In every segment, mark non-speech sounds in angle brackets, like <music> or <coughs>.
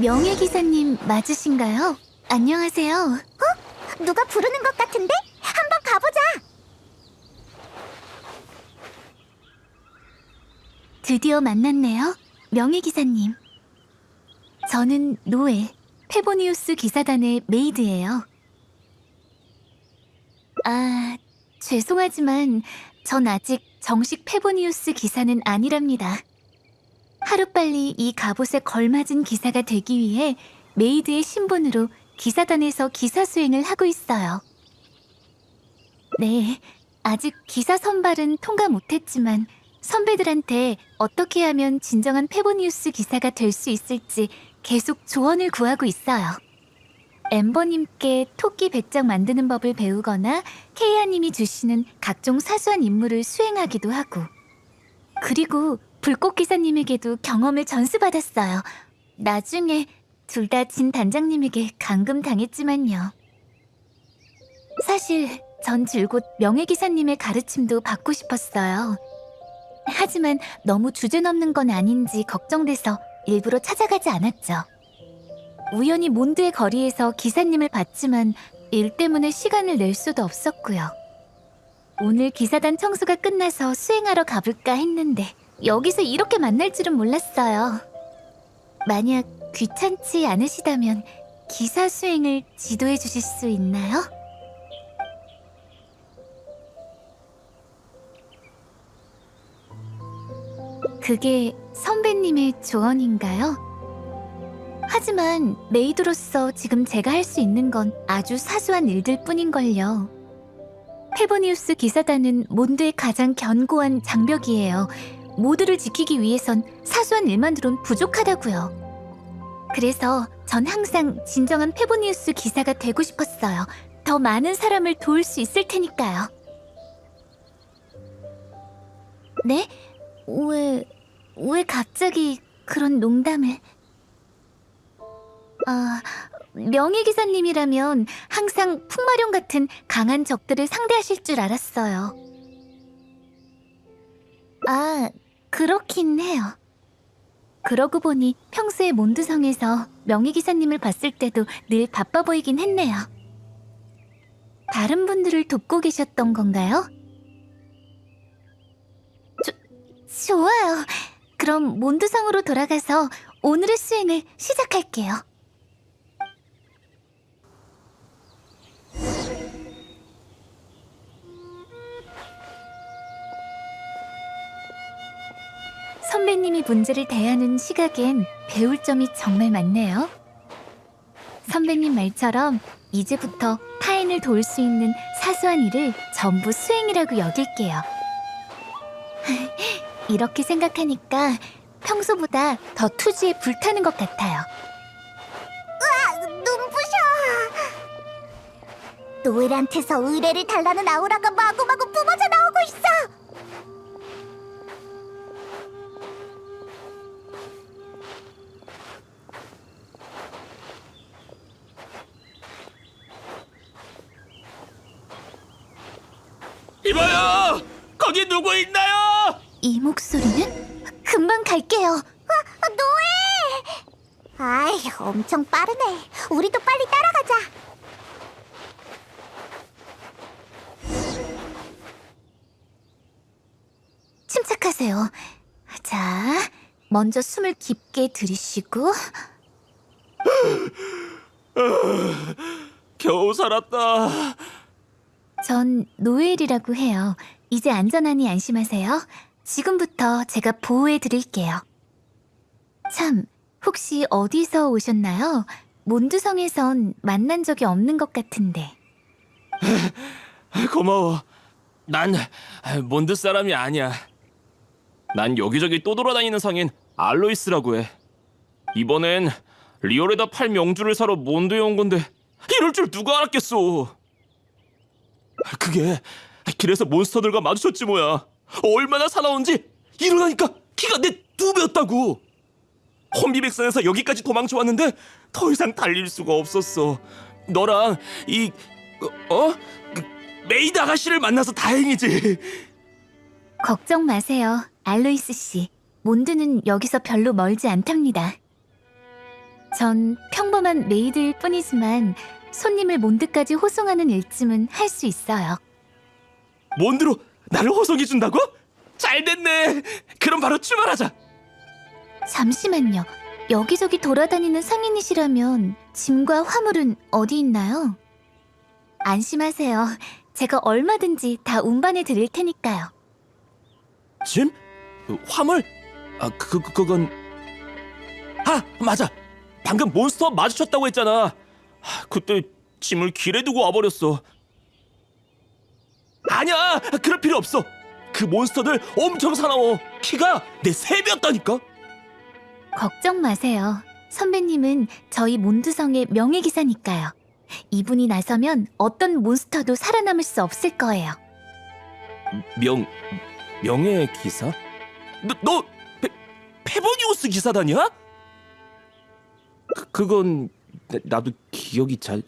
명예 기사님 맞으신가요? 안녕하세요. 어? 누가 부르는 것 같은데? 한번 가보자. 드디어 만났네요. 명예 기사님. 저는 노에, 페보니우스 기사단의 메이드예요. 아, 죄송하지만 전 아직 정식 페보니우스 기사는 아니랍니다. 하루빨리 이 갑옷에 걸맞은 기사가 되기 위해 메이드의 신분으로 기사단에서 기사 수행을 하고 있어요. 네, 아직 기사 선발은 통과 못했지만 선배들한테 어떻게 하면 진정한 페보니우스 기사가 될 수 있을지 계속 조언을 구하고 있어요. 엠버님께 토끼 배짱 만드는 법을 배우거나 케이아님이 주시는 각종 사소한 임무를 수행하기도 하고 그리고 불꽃 기사님에게도 경험을 전수받았어요. 나중에 둘 다 진 단장님에게 감금 당했지만요. 사실 전 줄곧 명예 기사님의 가르침도 받고 싶었어요. 하지만 너무 주제넘는 건 아닌지 걱정돼서 일부러 찾아가지 않았죠. 우연히 몬드의 거리에서 기사님을 봤지만 일 때문에 시간을 낼 수도 없었고요. 오늘 기사단 청소가 끝나서 수행하러 가볼까 했는데 여기서 이렇게 만날 줄은 몰랐어요. 만약 귀찮지 않으시다면 기사 수행을 지도해 주실 수 있나요? 그게 선배님의 조언인가요? 하지만 메이드로서 지금 제가 할 수 있는 건 아주 사소한 일들 뿐인걸요. 페보니우스 기사단은 몬드의 가장 견고한 장벽이에요. 모두를 지키기 위해선 사소한 일만으론 부족하다고요. 그래서 전 항상 진정한 페보니우스 기사가 되고 싶었어요. 더 많은 사람을 도울 수 있을 테니까요. 네? 왜, 왜 갑자기 그런 농담을? 아, 명예 기사님이라면 항상 풍마룡 같은 강한 적들을 상대하실 줄 알았어요. 아, 그렇긴 해요. 그러고 보니 평소에 몬드성에서 명예기사님을 봤을 때도 늘 바빠 보이긴 했네요. 다른 분들을 돕고 계셨던 건가요? 좋아요. 그럼 몬드성으로 돌아가서 오늘의 수행을 시작할게요. 선배님이 문제를 대하는 시각엔 배울 점이 정말 많네요. 선배님 말처럼 이제부터 타인을 도울 수 있는 사소한 일을 전부 수행이라고 여길게요. <laughs> 이렇게 생각하니까 평소보다 더 투지에 불타는 것 같아요. 눈부셔. 노엘한테서 의뢰를 달라는 아우라가 마구마구 뿜어져 나오 이봐요! 거기 누구 있나요? 이 목소리는 금방 갈게요. 아, 노엘! 아이, 엄청 빠르네. 우리도 빨리 따라가자. 침착하세요. 자, 먼저 숨을 깊게 들이쉬고 겨우 살았다. 전 노엘이라고 해요. 이제 안전하니 안심하세요. 지금부터 제가 보호해 드릴게요. 참, 혹시 어디서 오셨나요? 몬드성에선 만난 적이 없는 것 같은데. <laughs> 고마워. 난 몬드 사람이 아니야. 난 여기저기 또 돌아다니는 상인 알로이스라고 해. 이번엔 리올에다 팔 명주를 사러 몬드에 온 건데 이럴 줄 누가 알았겠어. 그게 길에서 몬스터들과 마주쳤지 뭐야. 얼마나 사나운지 일어나니까 키가 내 두 배였다고. 혼비백산에서 여기까지 도망쳐 왔는데 더 이상 달릴 수가 없었어. 너랑 이 어? 어? 그, 메이드 아가씨를 만나서 다행이지. 걱정 마세요, 알로이스 씨. 몬드는 여기서 별로 멀지 않답니다. 전 평범한 메이드일 뿐이지만 손님을 몬드까지 호송하는 일쯤은 할 수 있어요. 몬드로 나를 호송해 준다고? 잘 됐네. 그럼 바로 출발하자. 잠시만요. 여기저기 돌아다니는 상인이시라면 짐과 화물은 어디 있나요? 안심하세요. 제가 얼마든지 다 운반해 드릴 테니까요. 짐? 어, 화물? 아, 그, 그 그건 아, 맞아. 방금 몬스터 마주쳤다고 했잖아. 하, 그때 짐을 길에 두고 와버렸어. 아니야, 그럴 필요 없어. 그 몬스터들 엄청 사나워. 키가 내 세 배였다니까. 걱정 마세요. 선배님은 저희 몬드성의 명예기사니까요. 이분이 나서면 어떤 몬스터도 살아남을 수 없을 거예요. 명 명예 기사? 너, 너 페, 페보니우스 기사단이야? 그, 그건 나- 나도 기억이 잘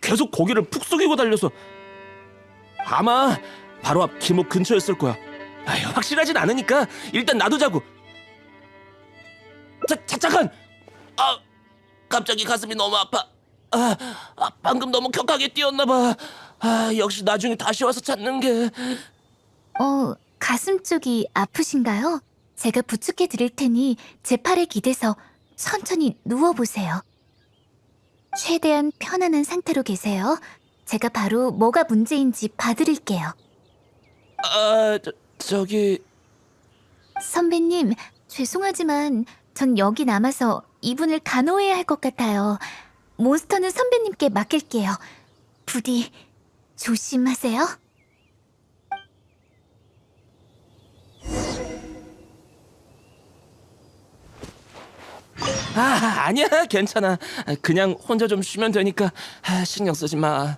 계속 고개를 푹 숙이고 달려서 아마 바로 앞 길목 근처였을 거야. 아휴, 확실하진 않으니까 일단 놔두자고. 자, 자 잠깐. 아, 갑자기 가슴이 너무 아파. 아, 아 방금 너무 격하게 뛰었나 봐. 아, 역시 나중에 다시 와서 찾는 게. 어, 가슴 쪽이 아프신가요? 제가 부축해 드릴 테니 제 팔에 기대서 천천히 누워 보세요. 최대한 편안한 상태로 계세요. 제가 바로 뭐가 문제인지 봐드릴게요. 아, 저, 저기 선배님, 죄송하지만 전 여기 남아서 이분을 간호해야 할 것 같아요. 몬스터는 선배님께 맡길게요. 부디 조심하세요. 아, 아니야, 괜찮아. 그냥 혼자 좀 쉬면 되니까 아, 신경 쓰지 마.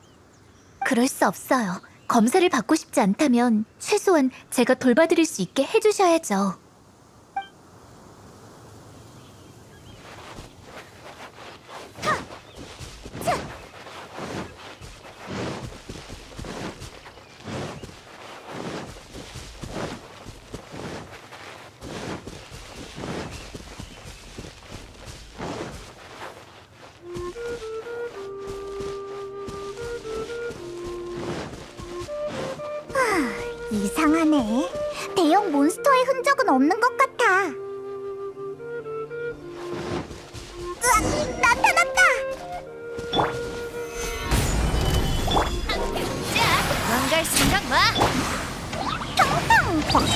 그럴 수 없어요. 검사를 받고 싶지 않다면 최소한 제가 돌봐드릴 수 있게 해주셔야죠. 이상하네. 대형 몬스터의 흔적은 없는 것 같아. 으악! 나타났다! 망갈 생각 마! 텅텅 벅탕!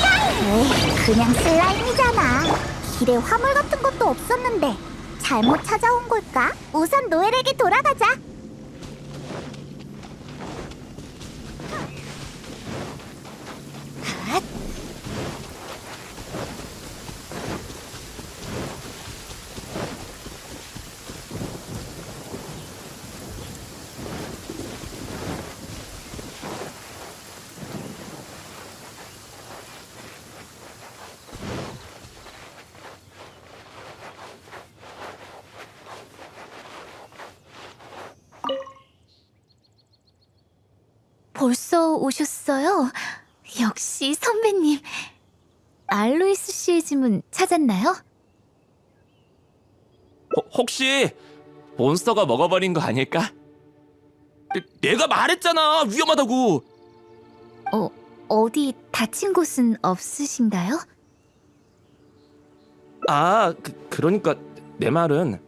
에이, 그냥 슬라임이잖아. 길에 화물 같은 것도 없었는데 잘못 찾아온 걸까? 우선 노엘에게 돌아가자. 벌써 오셨어요? 역시 선배님. 알로이스 씨의 짐은 찾았나요? 호, 혹시 몬스터가 먹어버린 거 아닐까? 내, 내가 말했잖아, 위험하다고. 어, 어디 다친 곳은 없으신가요? 아, 그, 그러니까 내 말은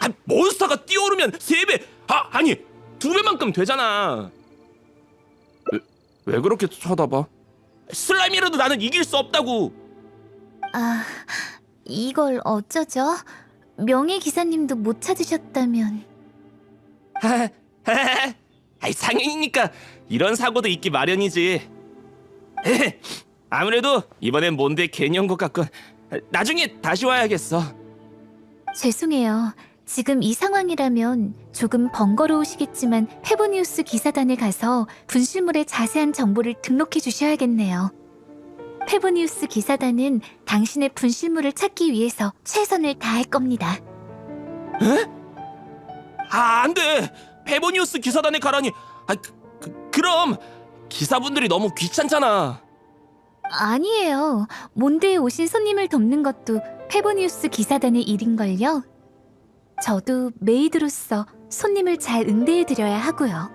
아, 몬스터가 뛰어오르면 세 배, 아, 아니 두 배만큼 되잖아. 왜, 왜 그렇게 쳐다봐? 슬라임이라도 나는 이길 수 없다고. 아, 이걸 어쩌죠? 명예 기사님도 못 찾으셨다면 아이 상인이니까 이런 사고도 있기 마련이지. 아무래도 이번엔 몬드에 괜히 온 것 같군. 나중에 다시 와야겠어. 죄송해요. 지금 이 상황이라면 조금 번거로우시겠지만 페보니우스 기사단에 가서 분실물의 자세한 정보를 등록해 주셔야겠네요. 페보니우스 기사단은 당신의 분실물을 찾기 위해서 최선을 다할 겁니다. 아, 안 돼. 페보니우스 기사단에 가라니. 아, 그, 그, 그럼 기사분들이 너무 귀찮잖아. 아니에요. 몬드에 오신 손님을 돕는 것도 페보니우스 기사단의 일인걸요. 저도 메이드로서 손님을 잘 응대해드려야 하고요.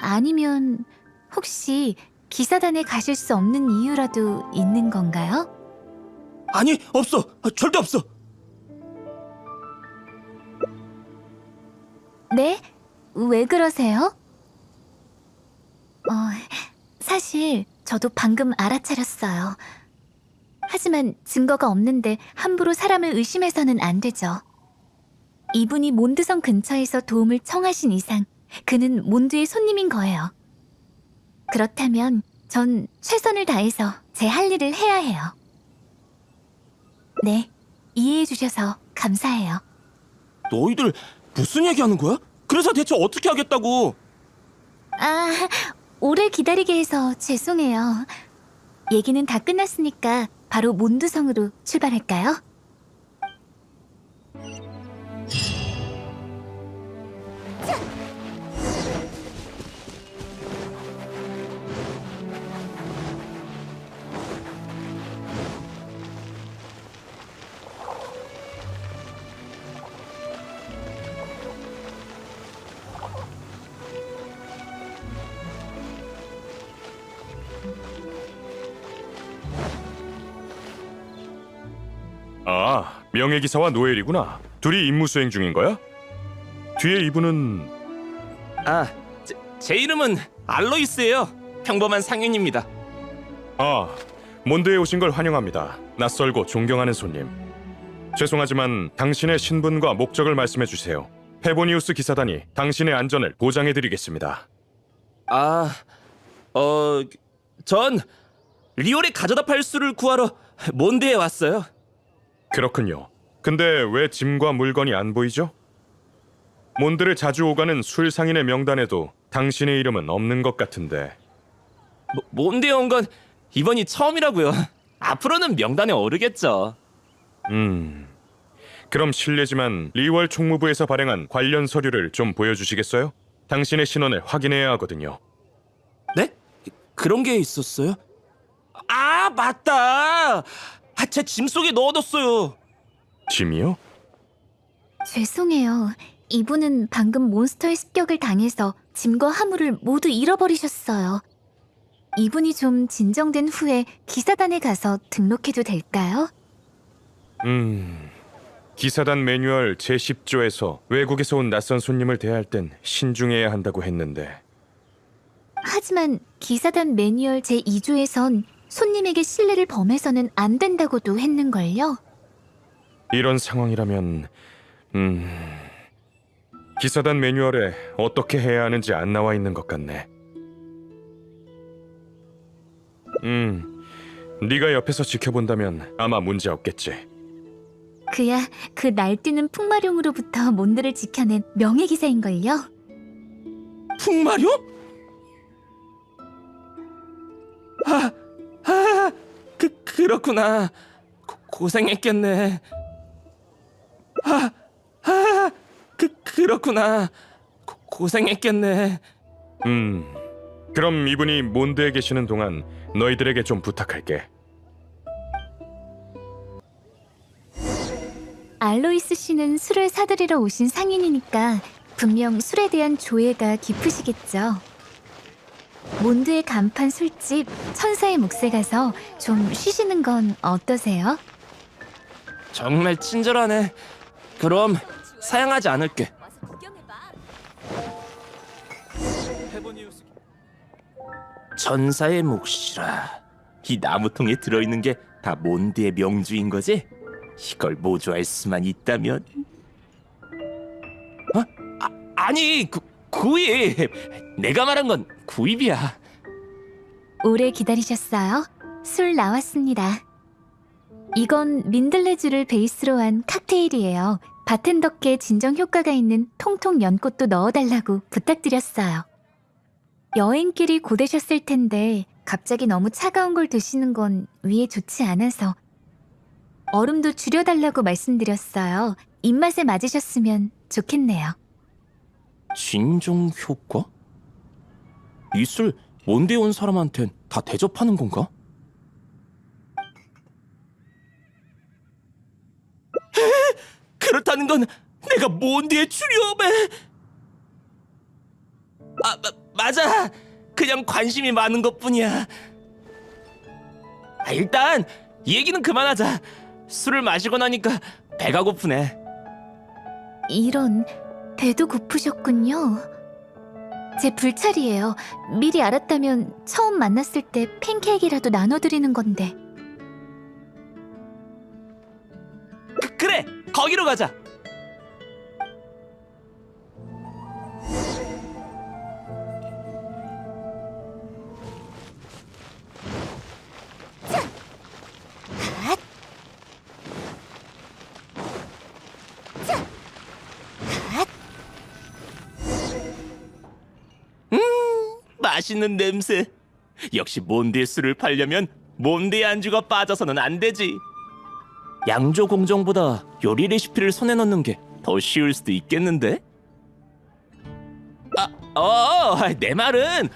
아니면 혹시 기사단에 가실 수 없는 이유라도 있는 건가요? 아니 없어 아, 절대 없어 네? 왜 그러세요? 어, 사실 저도 방금 알아차렸어요. 하지만 증거가 없는데 함부로 사람을 의심해서는 안 되죠. 이분이 몬드성 근처에서 도움을 청하신 이상 그는 몬드의 손님인 거예요. 그렇다면 전 최선을 다해서 제 할 일을 해야 해요. 네, 이해해 주셔서 감사해요. 너희들 무슨 얘기하는 거야? 그래서 대체 어떻게 하겠다고 아, 오래 기다리게 해서 죄송해요. 얘기는 다 끝났으니까 바로 몬드성으로 출발할까요? 명예기사와 노엘이구나. 둘이 임무 수행 중인 거야? 뒤에 이분은 아, 제, 제 이름은 알로이스예요. 평범한 상인입니다. 아, 몬드에 오신 걸 환영합니다. 낯설고 존경하는 손님. 죄송하지만 당신의 신분과 목적을 말씀해 주세요. 페보니우스 기사단이 당신의 안전을 보장해 드리겠습니다. 아, 어, 전 리올의 가져다 팔 수를 구하러 몬드에 왔어요. 그렇군요. 근데 왜 짐과 물건이 안 보이죠? 몬드를 자주 오가는 술 상인의 명단에도 당신의 이름은 없는 것 같은데. 모, 몬드에 온 건 이번이 처음이라고요. <laughs> 앞으로는 명단에 오르겠죠. 음. 그럼 실례지만 리월 총무부에서 발행한 관련 서류를 좀 보여주시겠어요? 당신의 신원을 확인해야 하거든요. 네? 그런 게 있었어요? 아, 맞다. 아, 제 짐 속에 넣어뒀어요. 짐이요? 죄송해요. 이분은 방금 몬스터의 습격을 당해서 짐과 화물을 모두 잃어버리셨어요. 이분이 좀 진정된 후에 기사단에 가서 등록해도 될까요? 음. 기사단 매뉴얼 제10조에서 외국에서 온 낯선 손님을 대할 땐 신중해야 한다고 했는데. 하지만 기사단 매뉴얼 제2조에선 손님에게 신뢰를 범해서는 안 된다고도 했는걸요. 이런 상황이라면 음. 기사단 매뉴얼에 어떻게 해야 하는지 안 나와 있는 것 같네. 음. 네가 옆에서 지켜본다면 아마 문제 없겠지. 그야 그 날뛰는 풍마룡으로부터 몬드를 지켜낸 명예기사인걸요. 풍마룡? 아, 아, 그 그렇구나. 고, 고생했겠네. 아, 아, 그 그렇구나. 고, 고생했겠네. 음. 그럼 이분이 몬드에 계시는 동안 너희들에게 좀 부탁할게. 알로이스 씨는 술을 사들이러 오신 상인이니까 분명 술에 대한 조예가 깊으시겠죠. 몬드의 간판 술집 천사의 묵새 가서 좀 쉬시는 건 어떠세요? 정말 친절하네. 그럼 사양하지 않을게. 전사의 몫이라. 이 나무통에 들어있는 게 다 몬드의 명주인 거지? 이걸 모조할 수만 있다면. 어? 아, 아니 구, 구입. 내가 말한 건 구입이야. 오래 기다리셨어요? 술 나왔습니다. 이건 민들레주를 베이스로 한 칵테일이에요. 바텐더께 진정 효과가 있는 통통 연꽃도 넣어달라고 부탁드렸어요. 여행길이 고되셨을 텐데 갑자기 너무 차가운 걸 드시는 건 위에 좋지 않아서 얼음도 줄여달라고 말씀드렸어요. 입맛에 맞으셨으면 좋겠네요. 진정 효과? 이술 몬드에 온 사람한텐 다 대접하는 건가? 그렇다는 건 내가 몬드에 출연해? 아, 마, 맞아. 그냥 관심이 많은 것뿐이야. 아, 일단 이 얘기는 그만하자. 술을 마시고 나니까 배가 고프네. 이런 배도 고프셨군요. 제 불찰이에요. 미리 알았다면 처음 만났을 때 팬케이크라도 나눠드리는 건데. 그, 그래, 거기로 가자. 맛있는 냄새. 역시 몬드의 술을 팔려면 몬드의 안주가 빠져서는 안 되지. 양조 공정보다 요리 레시피를 손에 넣는 게 더 쉬울 수도 있겠는데? 아, 어, 내 말은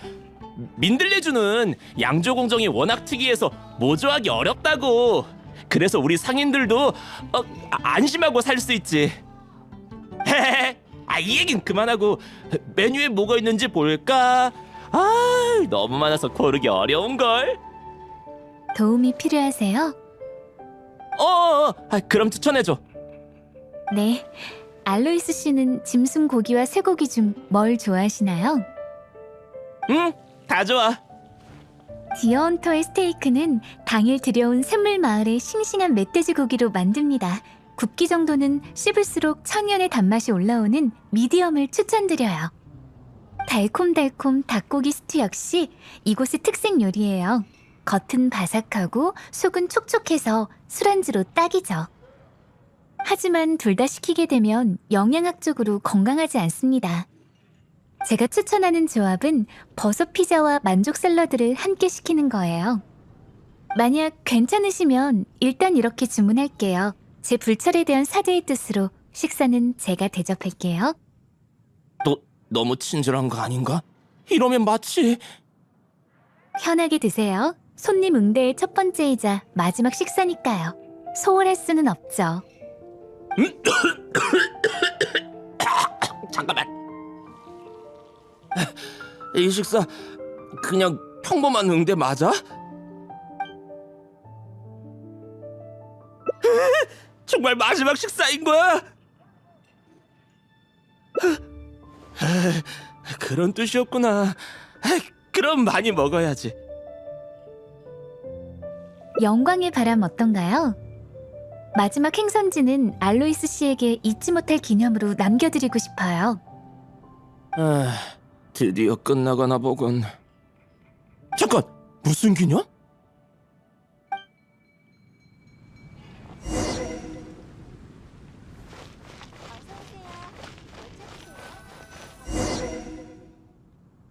민들레주는 양조 공정이 워낙 특이해서 모조하기 어렵다고. 그래서 우리 상인들도 어, 아, 안심하고 살 수 있지. 헤헤. 아, 이 얘긴 그만하고 메뉴에 뭐가 있는지 볼까? 아, 너무 많아서 고르기 어려운 걸. 도움이 필요하세요? 어, 어, 아, 그럼 추천해줘. 네. 알로이스 씨는 짐승 고기와 쇠고기 중 뭘 좋아하시나요? 응, 다 좋아. 디어헌터의 스테이크는 당일 들여온 샘물 마을의 싱싱한 멧돼지 고기로 만듭니다. 굽기 정도는 씹을수록 천연의 단맛이 올라오는 미디엄을 추천드려요. 달콤달콤 닭고기 스튜 역시 이곳의 특색 요리예요. 겉은 바삭하고 속은 촉촉해서 술안주로 딱이죠. 하지만 둘 다 시키게 되면 영양학적으로 건강하지 않습니다. 제가 추천하는 조합은 버섯 피자와 만족 샐러드를 함께 시키는 거예요. 만약 괜찮으시면 일단 이렇게 주문할게요. 제 불철에 대한 사죄의 뜻으로 식사는 제가 대접할게요. 너 너무 친절한 거 아닌가? 이러면 마치 편하게 드세요. 손님 응대의 첫 번째이자 마지막 식사니까요. 소홀할 수는 없죠. <coughs> 잠깐만. 이 식사 그냥 평범한 응대 맞아? <laughs> 정말 마지막 식사인 거야? 그런 뜻이었구나. 그럼 많이 먹어야지. 영광의 바람 어떤가요? 마지막 행선지는 알로이스 씨에게 잊지 못할 기념으로 남겨드리고 싶어요. 아, 드디어 끝나가나 보군. 잠깐, 무슨 기념?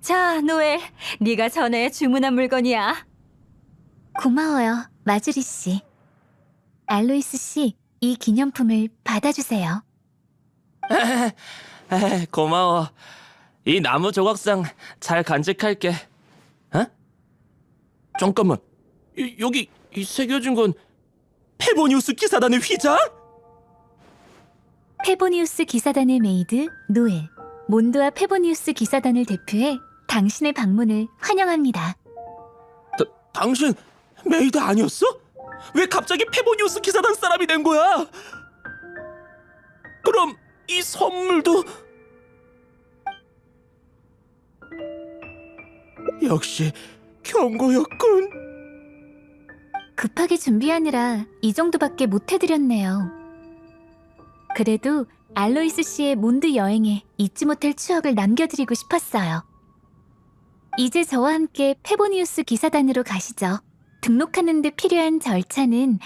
자, 노엘, 네가 전에 주문한 물건이야. 고마워요, 마주리 씨. 알로이스 씨, 이 기념품을 받아주세요. <laughs> 에이, 고마워. 이 나무 조각상 잘 간직할게. 어? 잠깐만. 이, 여기 이 새겨진 건 페보니우스 기사단의 휘장? 페보니우스 기사단의 메이드 노엘. 몬드와 페보니우스 기사단을 대표해 당신의 방문을 환영합니다. 다, 당신 메이드 아니었어? 왜 갑자기 페보니우스 기사단 사람이 된 거야? 그럼 이 선물도 역시 경고였군. 급하게 준비하느라 이 정도밖에 못 해드렸네요. 그래도 알로이스 씨의 몬드 여행에 잊지 못할 추억을 남겨드리고 싶었어요. 이제 저와 함께 페보니우스 기사단으로 가시죠. 등록하는 데 필요한 절차는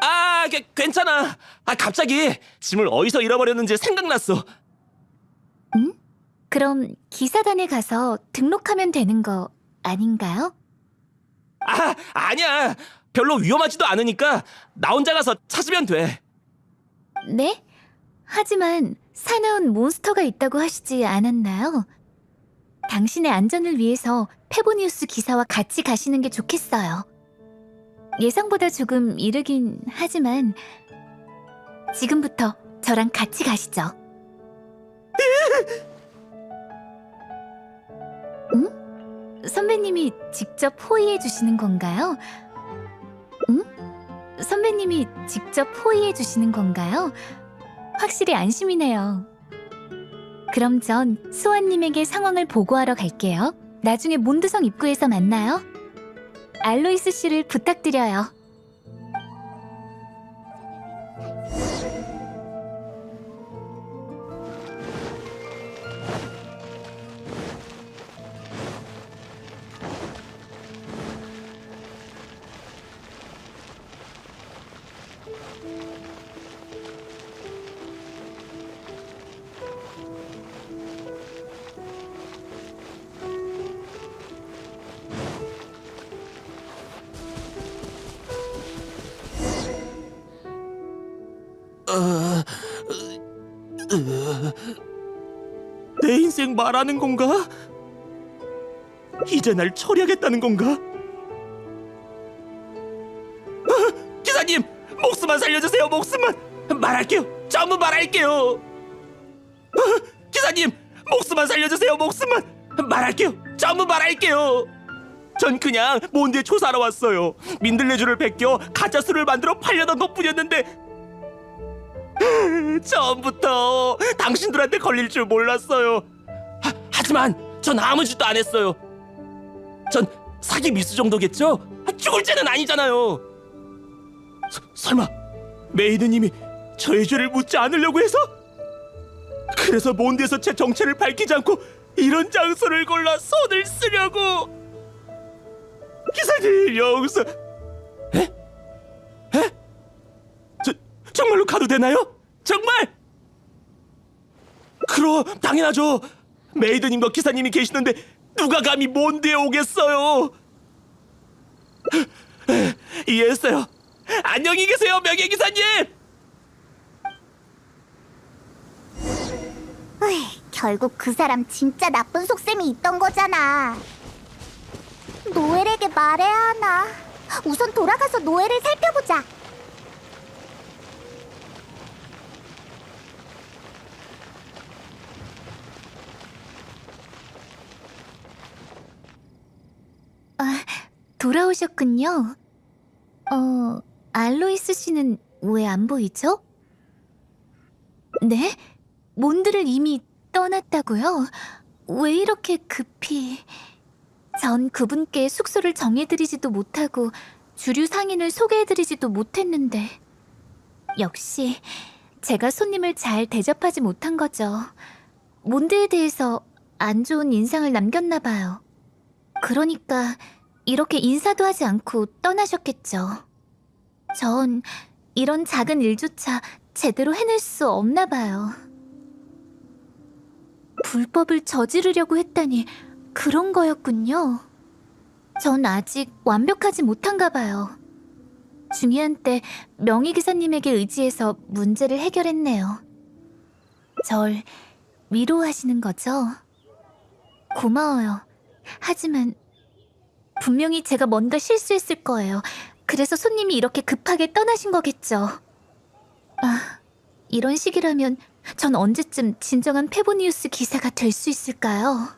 아, 게, 괜찮아. 아, 갑자기 짐을 어디서 잃어버렸는지 생각났어. 그럼 기사단에 가서 등록하면 되는 거 아닌가요? 아, 아니야. 별로 위험하지도 않으니까 나 혼자 가서 찾으면 돼. 네? 하지만 사나운 몬스터가 있다고 하시지 않았나요? 당신의 안전을 위해서 페보니우스 기사와 같이 가시는 게 좋겠어요. 예상보다 조금 이르긴 하지만 지금부터 저랑 같이 가시죠. 응? 선배님이 직접 호의해 주시는 건가요? 응? 선배님이 직접 호의해 주시는 건가요? 확실히 안심이네요. 그럼 전 수아님에게 상황을 보고하러 갈게요. 나중에 몬드성 입구에서 만나요. 알로이스 씨를 부탁드려요. 내 인생 말하는 건가? 이제 날 처리하겠다는 건가? 아, 기사님 목숨만 살려주세요 목숨만. 말할게요 전부 말할게요. 아, 기사님 목숨만 살려주세요 목숨만. 말할게요 전부 말할게요. 전 그냥 몬드에 조사하러 왔어요. 민들레주를 베껴 가짜 술을 만들어 팔려던 것뿐이었는데 <laughs> 처음부터 당신들한테 걸릴 줄 몰랐어요. 하, 하지만 전 아무 짓도 안 했어요. 전 사기 미수 정도겠죠? 아, 죽을 죄는 아니잖아요. 서, 설마 메이드님이 저의 죄를 묻지 않으려고 해서? 그래서 몬드에서 제 정체를 밝히지 않고 이런 장소를 골라 손을 쓰려고 기사님 에? 에? 저, 정말로 가도 되나요? 정말? 그럼 당연하죠. 메이드님과 기사님이 계시는데 누가 감히 몬드에 오겠어요? 이해했어요. 안녕히 계세요, 명예 기사님. 으이, 결국 그 사람 진짜 나쁜 속셈이 있던 거잖아. 노엘에게 말해야 하나? 우선 돌아가서 노엘을 살펴보자. 돌아오셨군요. 어, 알로이스 씨는 왜 안 보이죠? 네? 몬드를 이미 떠났다고요? 왜 이렇게 급히... 전 그분께 숙소를 정해드리지도 못하고 주류 상인을 소개해드리지도 못했는데 역시 제가 손님을 잘 대접하지 못한 거죠. 몬드에 대해서 안 좋은 인상을 남겼나 봐요. 그러니까 이렇게 인사도 하지 않고 떠나셨겠죠. 전 이런 작은 일조차 제대로 해낼 수 없나 봐요. 불법을 저지르려고 했다니 그런 거였군요. 전 아직 완벽하지 못한가 봐요. 중요한 때 명의기사님에게 의지해서 문제를 해결했네요. 절 위로하시는 거죠? 고마워요. 하지만 분명히 제가 뭔가 실수했을 거예요. 그래서 손님이 이렇게 급하게 떠나신 거겠죠. 아, 이런 식이라면 전 언제쯤 진정한 페보니우스 기사가 될 수 있을까요?